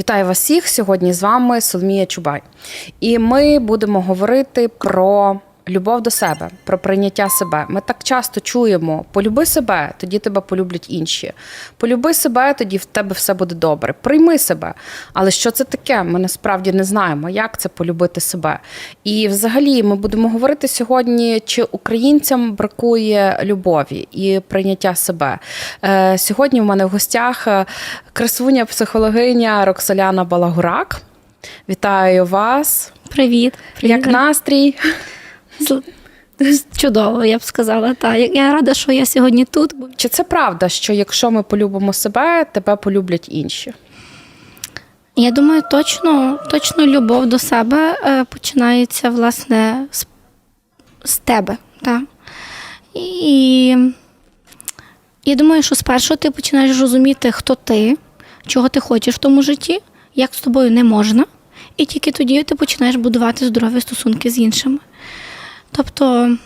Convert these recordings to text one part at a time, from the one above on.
Вітаю вас всіх! Сьогодні з вами Соломія Чубай. І ми будемо говорити про любов до себе, про прийняття себе. Ми так часто чуємо: полюби себе, тоді тебе полюблять інші. Полюби себе, тоді в тебе все буде добре. Прийми себе. Але що це таке? Ми насправді не знаємо, як це полюбити себе. І взагалі ми будемо говорити сьогодні, чи українцям бракує любові і прийняття себе. Е, Сьогодні в мене в гостях е, красуня психологиня Роксоляна Балагурак. Вітаю вас. Привіт. Привіт. Як настрій? Чудово, я б сказала. Та я я рада, що я сьогодні тут. Чи це правда, що якщо ми полюбимо себе, тебе полюблять інші? Я думаю, точно, точно любов до себе е, починається власне з, з тебе. Та? І я думаю, що спершу ти починаєш розуміти, хто ти, чого ти хочеш в тому житті, як з тобою не можна, і тільки тоді ти починаєш будувати здорові стосунки з іншими. Тобто,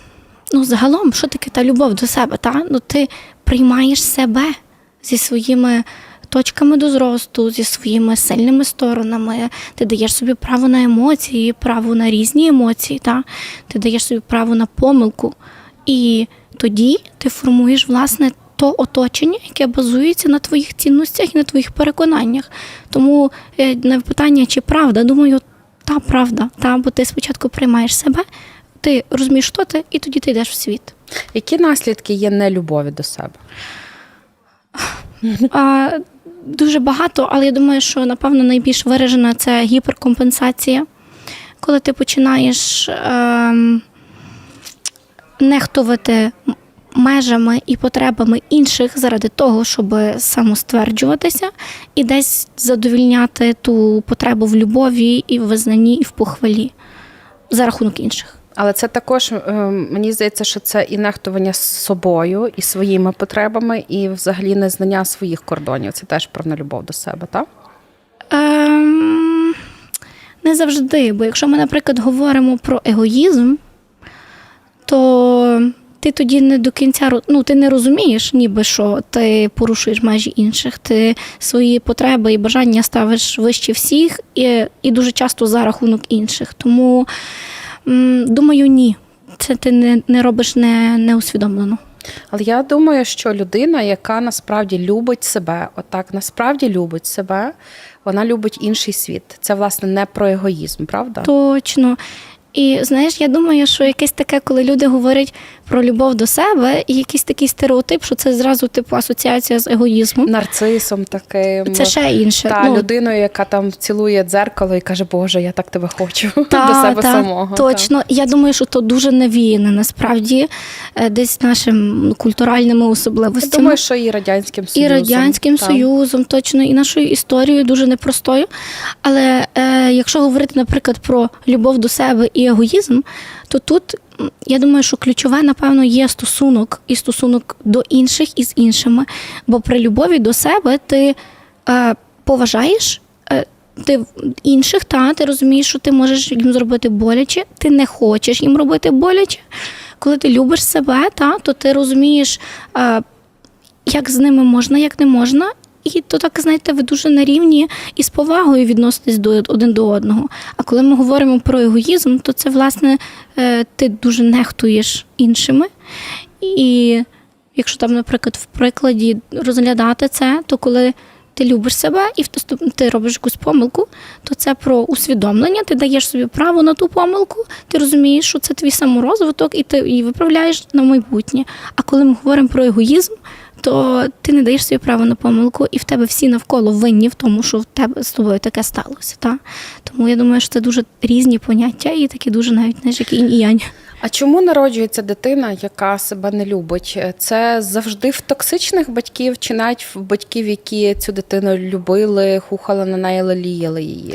ну, загалом, що таке та любов до себе? Та? Ну, ти приймаєш себе зі своїми точками до зросту, зі своїми сильними сторонами. Ти даєш собі право на емоції, право на різні емоції, та? ти даєш собі право на помилку. І тоді ти формуєш, власне, то оточення, яке базується на твоїх цінностях і на твоїх переконаннях. Тому е, на питання, чи правда, думаю, та правда, та, бо ти спочатку приймаєш себе, ти розумієш, хто ти, і тоді ти йдеш в світ. Які наслідки є нелюбові до себе? А, дуже багато, але я думаю, що напевно найбільш виражена це гіперкомпенсація. Коли ти починаєш ем, нехтувати межами і потребами інших заради того, щоб самостверджуватися, і десь задовільняти ту потребу в любові і в визнанні, і в похвалі за рахунок інших. Але це також е, мені здається, що це і нехтування з собою, і своїми потребами, і взагалі незнання своїх кордонів. Це теж про нелюбов до себе, так? Ем, не завжди, бо якщо ми, наприклад, говоримо про егоїзм, то ти тоді не до кінця ну, ти не розумієш, ніби що ти порушуєш межі інших, ти свої потреби і бажання ставиш вище всіх і, і дуже часто за рахунок інших. Тому думаю, ні. Це ти не, не робиш не, неусвідомлено. Але я думаю, що людина, яка насправді любить себе, отак насправді любить себе, вона любить інший світ. Це власне не про егоїзм, правда? Точно. І знаєш, я думаю, що якесь таке, коли люди говорять про любов до себе, і якийсь такий стереотип, що це зразу типу асоціація з егоїзмом. Нарцисом таким. Це ще інше. та Ну, людиною, яка там цілує дзеркало і каже, Боже, я так тебе хочу Та, до себе та, самого. Точно. Я думаю, що то дуже навіяне насправді е, десь нашим культуральними Я особливостями. думаю, що і радянським і. Радянським та. Союзом, точно, і нашою історією дуже непростою. Але е, якщо говорити, наприклад, про любов до себе і егоїзм, то тут я думаю, що ключове, напевно, є стосунок і стосунок до інших і з іншими. Бо при любові до себе ти е, поважаєш. е, Ти інших, та ти розумієш, що ти можеш їм зробити боляче, ти не хочеш їм робити боляче. Коли ти любиш себе, та, то ти розумієш, е, як з ними можна, як не можна. І то так, знаєте, ви дуже на рівні і з повагою відноситесь до один до одного. А коли ми говоримо про егоїзм, то це власне е, ти дуже нехтуєш іншими. І якщо там, наприклад, в прикладі розглядати це, то коли ти любиш себе і ти робиш якусь помилку, то це про усвідомлення, ти даєш собі право на ту помилку, ти розумієш, що це твій саморозвиток, і ти її виправляєш на майбутнє. А коли ми говоримо про егоїзм, то ти не даєш собі право на помилку, і в тебе всі навколо винні в тому, що в тебе з тобою таке сталося. Та? Тому я думаю, що це дуже різні поняття і такі дуже навіть знаєш, як інь і янь. А чому народжується дитина, яка себе не любить? Це завжди в токсичних батьків, чи навіть в батьків, які цю дитину любили, хухали на неї, леліяли її?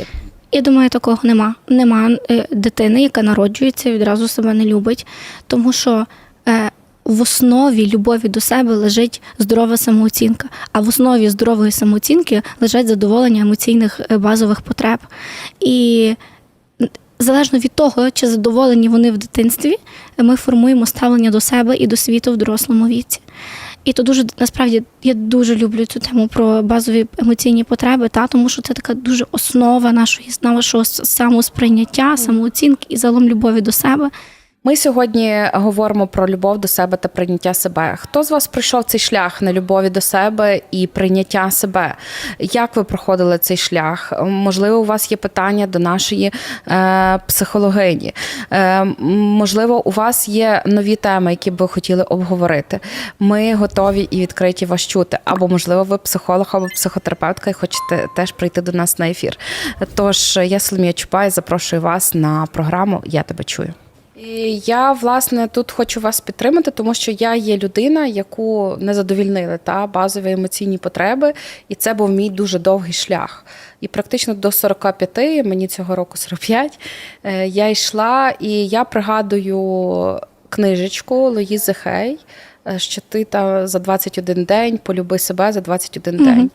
Я думаю, такого нема. Нема е, дитини, яка народжується, і відразу себе не любить, тому що е, в основі любові до себе лежить здорова самооцінка, а в основі здорової самооцінки лежать задоволення емоційних е, базових потреб. І залежно від того, чи задоволені вони в дитинстві, ми формуємо ставлення до себе і до світу в дорослому віці. І то дуже насправді я дуже люблю цю тему про базові емоційні потреби, та тому що це така дуже основа нашої нашого самосприйняття, самооцінки і загалом любові до себе. Ми сьогодні говоримо про любов до себе та прийняття себе. Хто з вас пройшов цей шлях на любові до себе і прийняття себе? Як ви проходили цей шлях? Можливо, у вас є питання до нашої е, психологині. Е, можливо, у вас є нові теми, які би ви хотіли обговорити. Ми готові і відкриті вас чути. Або, можливо, ви психолог або психотерапевтка і хочете теж прийти до нас на ефір. Тож я Соломія Чупай, запрошую вас на програму Я тебе чую. Я власне тут хочу вас підтримати, тому що я є людина, яку не задовільнили та базові емоційні потреби, і це був мій дуже довгий шлях. І практично до 45, мені цього року 45, е, я йшла, і я пригадую книжечку Лоїзи Хей. Е, Що ти там за 21 день полюби себе за 21 день.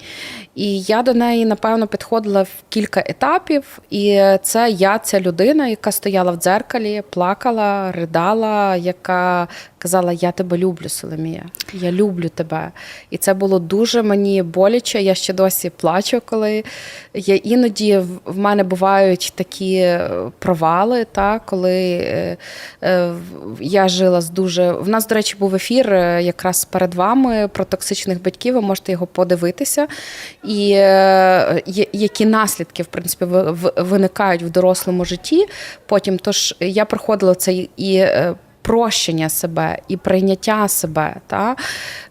І я до неї, напевно, підходила в кілька етапів. І це я, ця людина, яка стояла в дзеркалі, плакала, ридала, яка казала: Я тебе люблю, Соломія, я люблю тебе. І це було дуже мені боляче. Я ще досі плачу, коли я іноді в- мене бувають такі е, провали, та, коли е, е, я жила з дуже. В нас, до речі, був ефір якраз перед вами про токсичних батьків. Ви можете його подивитися. І е, які наслідки, в принципі, виникають в дорослому житті. Потім, тож я проходила це і. е, Прощення себе і прийняття себе, та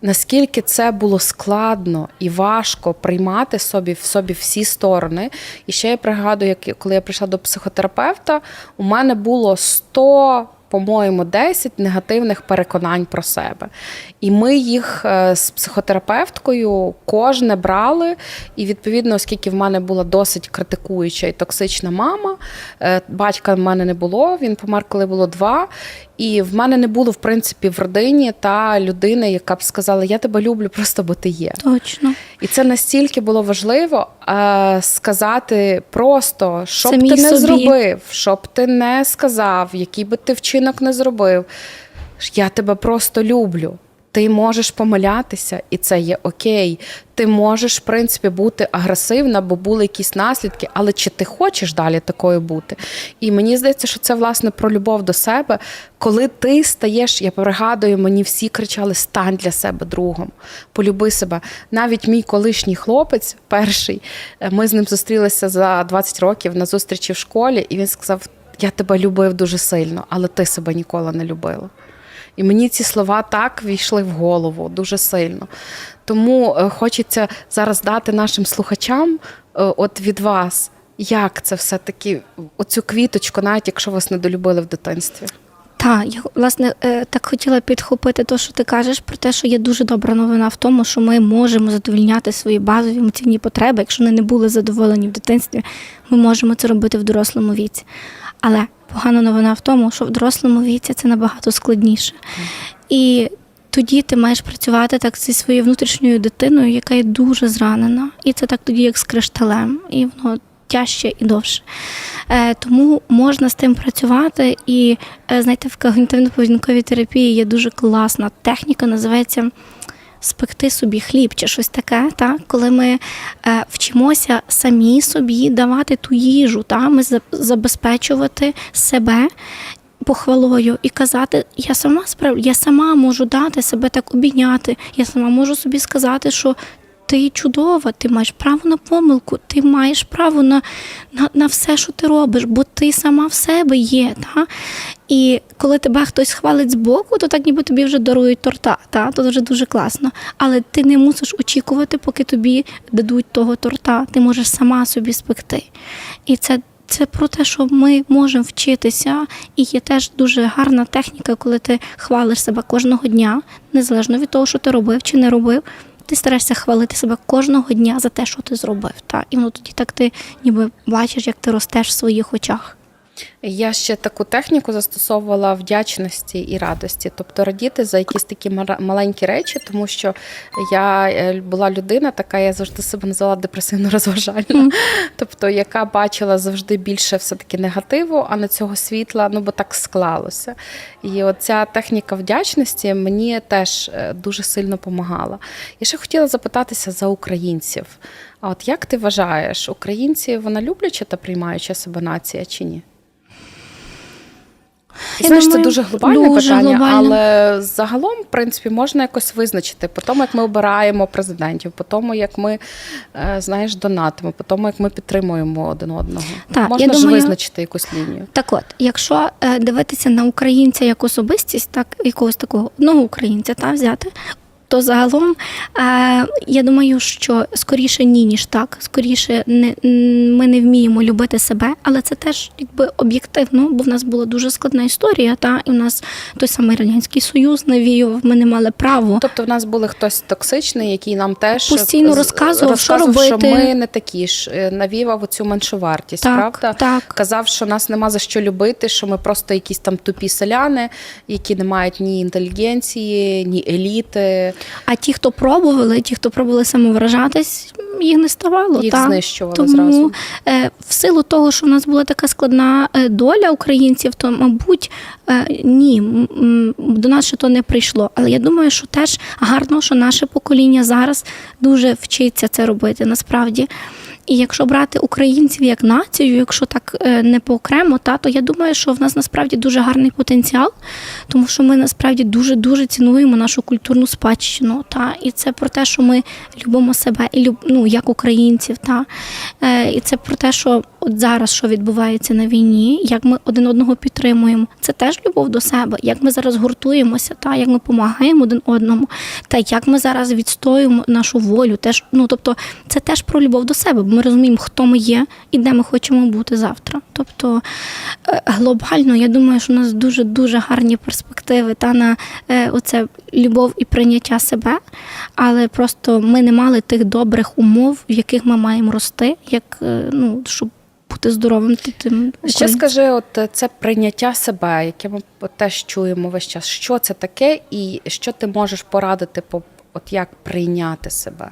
наскільки це було складно і важко приймати собі в собі всі сторони. І ще я пригадую, як коли я прийшла до психотерапевта, у мене було 100 по-моєму, 10 негативних переконань про себе. І ми їх е, з психотерапевткою кожне брали. І відповідно, оскільки в мене була досить критикуюча і токсична мама, е, батька в мене не було, він помер, коли було два. І в мене не було, в принципі, в родині та людини, яка б сказала: Я тебе люблю, просто бо ти є. Точно. І це настільки було важливо е, сказати просто, що б ти не собі. зробив, що б ти не сказав, який би ти вчинок не зробив. Я тебе просто люблю. Ти можеш помилятися, і це є окей. Ти можеш, в принципі, бути агресивна, бо були якісь наслідки, але чи ти хочеш далі такою бути? І мені здається, що це власне про любов до себе. Коли ти стаєш, я пригадую, мені всі кричали: стань для себе другом, полюби себе. Навіть мій колишній хлопець, перший, е, ми з ним зустрілися за 20 років на зустрічі в школі, і він сказав: Я тебе любив дуже сильно, але ти себе ніколи не любила. І мені ці слова так війшли в голову дуже сильно. Тому е, хочеться зараз дати нашим слухачам, е, от від вас, як це все-таки, оцю квіточку, навіть якщо вас недолюбили в дитинстві. Так, я власне е, так хотіла підхопити те, що ти кажеш, про те, що є дуже добра новина в тому, що ми можемо задовільняти свої базові емоційні потреби. Якщо вони не були задоволені в дитинстві, ми можемо це робити в дорослому віці. Але погана новина в тому, що в дорослому віці це набагато складніше. І тоді ти маєш працювати так зі своєю внутрішньою дитиною, яка є дуже зранена. І це так тоді, як з кришталем, і воно тяжче і довше. Е, тому можна з тим працювати. І е, знаєте, в когнітивно-поведінковій терапії є дуже класна техніка, називається спекти собі хліб чи щось таке, так? коли ми е, вчимося самі собі давати ту їжу, так? ми забезпечувати себе. Похвалою і казати, я сама справ... я сама можу дати себе так обійняти. Я сама можу собі сказати, що ти чудова, ти маєш право на помилку, ти маєш право на, на, на все, що ти робиш, бо ти сама в себе є. Та? І коли тебе хтось хвалить збоку, то так ніби тобі вже дарують торта. Та? То вже дуже класно. Але ти не мусиш очікувати, поки тобі дадуть того торта. Ти можеш сама собі спекти. І це це про те, що ми можемо вчитися, і є теж дуже гарна техніка, коли ти хвалиш себе кожного дня, незалежно від того, що ти робив чи не робив. Ти стараєшся хвалити себе кожного дня за те, що ти зробив. Та? І воно тоді так ти ніби бачиш, як ти ростеш в своїх очах. Я ще таку техніку застосовувала вдячності і радості, тобто радіти за якісь такі маленькі речі, тому що я е, була людина, така я завжди себе називала депресивно розважальна, тобто яка бачила завжди більше все-таки негативу, а не цього світла, ну бо так склалося. І оця техніка вдячності мені теж е, дуже сильно допомагала. Я ще хотіла запитатися за українців. А от як ти вважаєш, українці вона любляча та приймаюча себе нація чи ні? Я Знаєш, думаю, це дуже глобальне дуже питання, глобальне. але загалом, в принципі, можна якось визначити по тому, як ми обираємо президентів, по тому, як ми е, знаєш, донатимо, по тому, як ми підтримуємо один одного. Так, можна я ж думаю- визначити якусь лінію. Так от, якщо е, дивитися на українця як особистість, так якогось такого одного українця та взяти. То загалом е, я думаю, що скоріше ні, ніж так. Скоріше не, ми не вміємо любити себе, але це теж якби об'єктивно, бо в нас була дуже складна історія, та і в нас той самий радянський союз навіював, ми не мали права. Тобто, в нас був хтось токсичний, який нам теж Постійно з- розказував, що що ми не такі ж, е, навівав оцю меншовартість, Так, правда? так. Казав, що нас нема за що любити, що ми просто якісь там тупі селяни, які не мають ні інтелігенції, ні еліти. А ті, хто пробували, ті, хто пробували самовражатись, їх не ставало. Їх та. знищували Тому зразу. е, в силу того, що в нас була така складна е, доля українців, то, мабуть, е, ні, до нас ще то не прийшло. Але я думаю, що теж гарно, що наше покоління зараз дуже вчиться це робити насправді. І якщо брати українців як націю, якщо так не по окремо, та то я думаю, що в нас насправді дуже гарний потенціал, тому що ми насправді дуже дуже цінуємо нашу культурну спадщину. Та і це про те, що ми любимо себе і ну, як українців. Та е, і це про те, що от зараз що відбувається на війні, як ми один одного підтримуємо. Це теж любов до себе, як ми зараз гуртуємося, та як ми допомагаємо один одному, та як ми зараз відстоюємо нашу волю. Теж ну тобто, це теж про любов до себе. Бо ми розуміємо, хто ми є і де ми хочемо бути завтра. Тобто е, глобально, я думаю, що у нас дуже дуже гарні перспективи та на е, оце любов і прийняття себе, але просто ми не мали тих добрих умов, в яких ми маємо рости, як е, ну щоб бути здоровим. ти- тим Ще скажи, от е, це прийняття себе, яке ми теж чуємо весь час. Що це таке, і що ти можеш порадити по от як прийняти себе?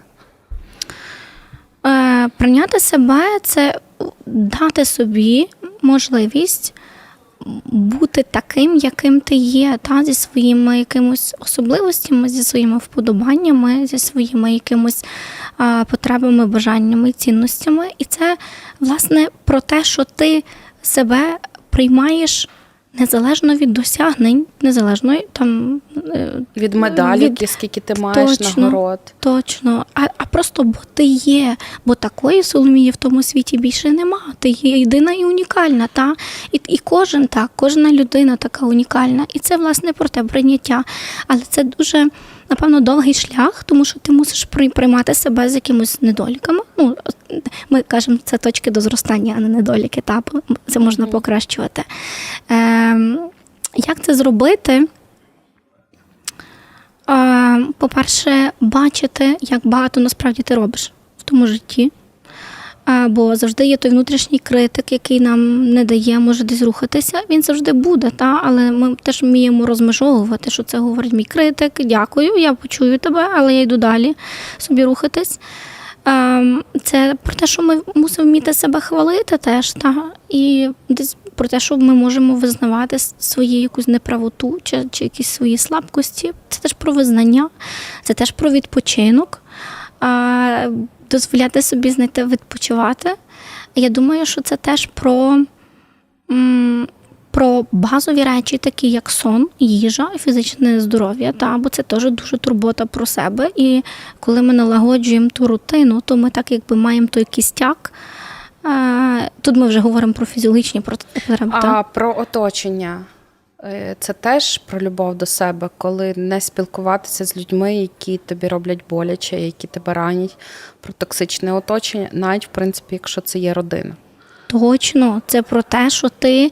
Е, прийняти себе це дати собі можливість бути таким, яким ти є, та зі своїми якимось особливостями, зі своїми вподобаннями, зі своїми якимось а, потребами, бажаннями цінностями. І це власне про те, що ти себе приймаєш незалежно від досягнень, незалежно там е, Від медалі, Від- скільки ти маєш Точно. нагород? Точно, а, а просто бо ти є, бо такої Соломії в тому світі більше нема. Ти є єдина і унікальна, та і, і кожен так, кожна людина така унікальна. І це власне про те прийняття. Але це дуже напевно довгий шлях, тому що ти мусиш при- приймати себе з якимось недоліками. Ну ми кажемо, це точки до зростання, а не недоліки. Та це можна покращувати. Е, як це зробити? А, По-перше, бачити, як багато насправді ти робиш в тому житті. Бо завжди є той внутрішній критик, який нам не дає, може десь рухатися. Він завжди буде, та? але ми теж вміємо розмежовувати, що це говорить мій критик. Дякую, я почую тебе, але я йду далі собі рухатись. Це про те, що ми мусимо вміти себе хвалити теж, та? і десь про те, що ми можемо визнавати свою якусь неправоту чи, чи якісь свої слабкості. Це теж про визнання, це теж про відпочинок, дозволяти собі знайти відпочивати. Я думаю, що це теж про, про базові речі, такі як сон, їжа і фізичне здоров'я. Та, бо це теж дуже турбота про себе. І коли ми налагоджуємо ту рутину, то ми так якби маємо той кістяк. Тут ми вже говоримо про фізіологічні потреби. А про оточення. Е, Це теж про любов до себе, коли не спілкуватися з людьми, які тобі роблять боляче, які тебе ранять, про токсичне оточення, навіть в принципі, якщо це є родина. Точно, це про те, що ти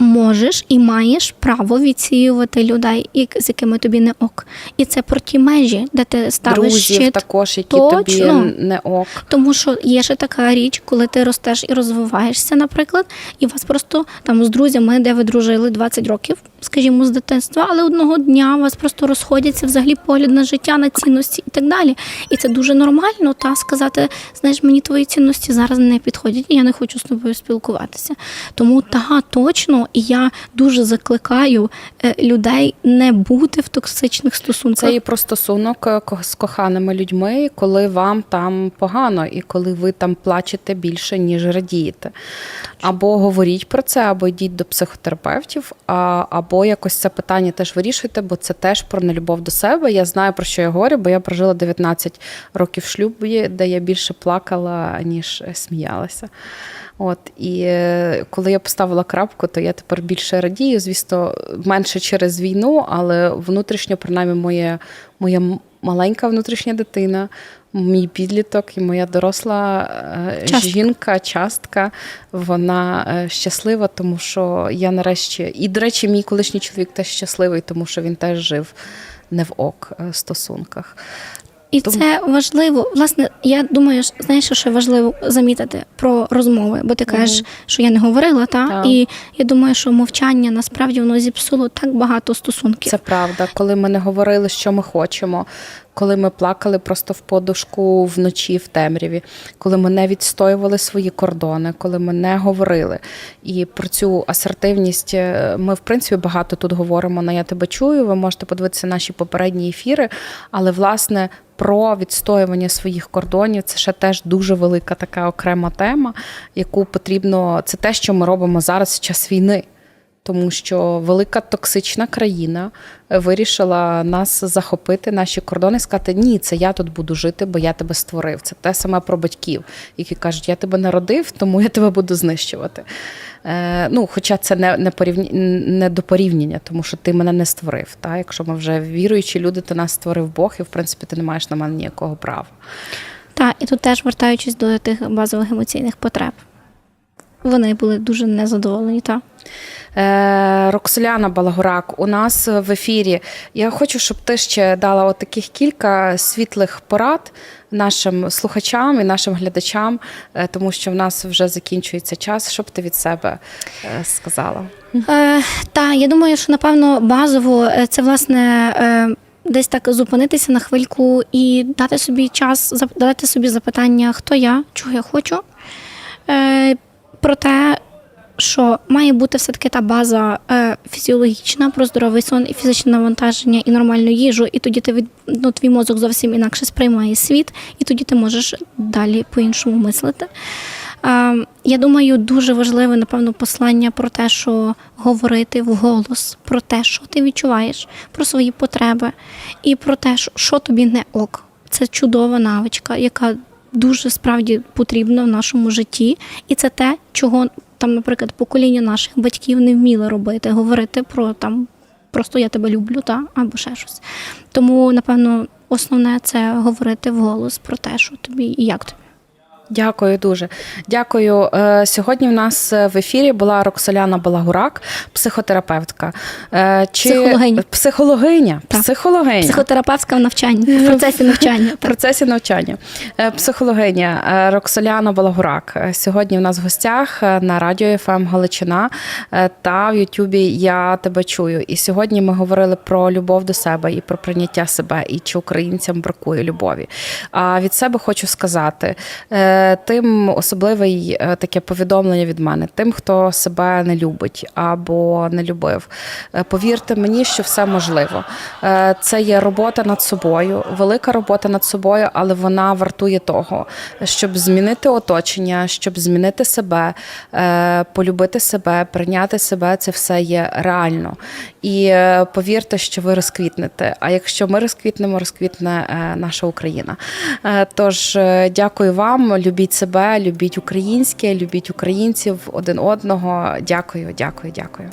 можеш і маєш право відсіювати людей, з якими тобі не ок. І це про ті межі, де ти ставиш Друзів щит. також, які тобі не ок. Тому що є ще така річ, коли ти ростеш і розвиваєшся, наприклад, і вас просто там з друзями, де ви дружили 20 років, скажімо, з дитинства, але одного дня у вас просто розходяться взагалі погляд на життя, на цінності і так далі. І це дуже нормально, та сказати, знаєш, мені твої цінності зараз не підходять, і я не хочу з тобою спілкуватися. Тому та точно, і я дуже закликаю е, людей не бути в токсичних стосунках. Це і про стосунок е, з коханими людьми, коли вам там погано, і коли ви там плачете більше, ніж радієте. Або говоріть про це, або йдіть до психотерапевтів, або якось це питання теж вирішуйте, бо це теж про нелюбов до себе. Я знаю про що я говорю, бо я прожила 19 років в шлюбі, де я більше плакала, ніж е, сміялася. От і е, коли я поставила крапку, то я тепер більше радію. Звісно, менше через війну, але внутрішньо, принаймні, моє, моя маленька внутрішня дитина, мій підліток і моя доросла е, Частка. жінка, частка, вона е, щаслива, тому що я нарешті. І, до речі, мій колишній чоловік теж щасливий, тому що він теж жив не в ок стосунках. І Тому- це важливо. Власне, я думаю, знаєш, що важливо замітити про розмови, бо ти кажеш, що я не говорила, та Так. і я думаю, що мовчання насправді воно зіпсуло так багато стосунків. Це правда, коли ми не говорили, що ми хочемо, коли ми плакали просто в подушку вночі в темряві, коли ми не відстоювали свої кордони, коли ми не говорили. І про цю асертивність е, ми, в принципі, багато тут говоримо на Я тебе чую. Ви можете подивитися наші попередні ефіри, але власне. Про відстоювання своїх кордонів це ще теж дуже велика така окрема тема, яку потрібно. Це те, що ми робимо зараз в час війни тому що велика токсична країна е, вирішила нас захопити, наші кордони, сказати, ні, це я тут буду жити, бо я тебе створив. Це те саме про батьків, які кажуть, я тебе народив, тому я тебе буду знищувати. Е, ну, Хоча це не, не, порівні, не до порівняння, тому що ти мене не створив. Та? Якщо ми вже віруючі люди, то нас створив Бог, і в принципі ти не маєш на мене ніякого права. Так, і тут теж вертаючись до тих базових емоційних потреб. Вони були дуже незадоволені, так. Е, Роксоляна Балагурак, у нас в ефірі. Я хочу, щоб ти ще дала от таких кілька світлих порад нашим слухачам і нашим глядачам, е, тому що в нас вже закінчується час. Що б ти від себе е, сказала? Е, та, я думаю, що напевно базово це власне. Е, Десь так зупинитися на хвильку і дати собі час, дати собі запитання, хто я, чого я хочу. Про те, що має бути все-таки та база е, фізіологічна про здоровий сон і фізичне навантаження і нормальну їжу, і тоді ти від, ну, твій мозок зовсім інакше сприймає світ, і тоді ти можеш далі по-іншому мислити. Е, я думаю, дуже важливе, напевно, послання про те, що говорити вголос, про те, що ти відчуваєш, про свої потреби і про те, що, що тобі не ок. Це чудова навичка, яка дуже справді потрібна в нашому житті, і це те, чого там, наприклад, покоління наших батьків не вміли робити, говорити про там просто я тебе люблю, та або ще щось. Тому, напевно, основне це говорити вголос про те, що тобі і як тобі. Дякую дуже. Дякую. Е, Сьогодні в нас в ефірі була Роксоляна Балагурак, психотерапевтка. Е, Чи... Психологиня. Психологиня. Так. Психологиня. Психотерапевтська в навчанні, в процесі навчання. В процесі навчання. Е, Психологиня е, Роксоляна Балагурак. Е, Сьогодні в нас в гостях е, на радіо ФМ Галичина е, та в Ютубі Я тебе чую. І сьогодні ми говорили про любов до себе і про прийняття себе, і чи українцям бракує любові. А від себе хочу сказати: е, тим особливе е, таке повідомлення від мене, тим, хто себе не любить або не любив. Е, Повірте мені, що все можливо. Е, Це є робота над собою, велика робота над собою, але вона вартує того, щоб змінити оточення, щоб змінити себе, полюбити себе, прийняти себе. Це все є реально. І повірте, що ви розквітнете. А якщо ми розквітнемо, розквітне наша Україна. Тож дякую вам, любіть себе, любіть українське, любіть українців один одного. Дякую, дякую, дякую.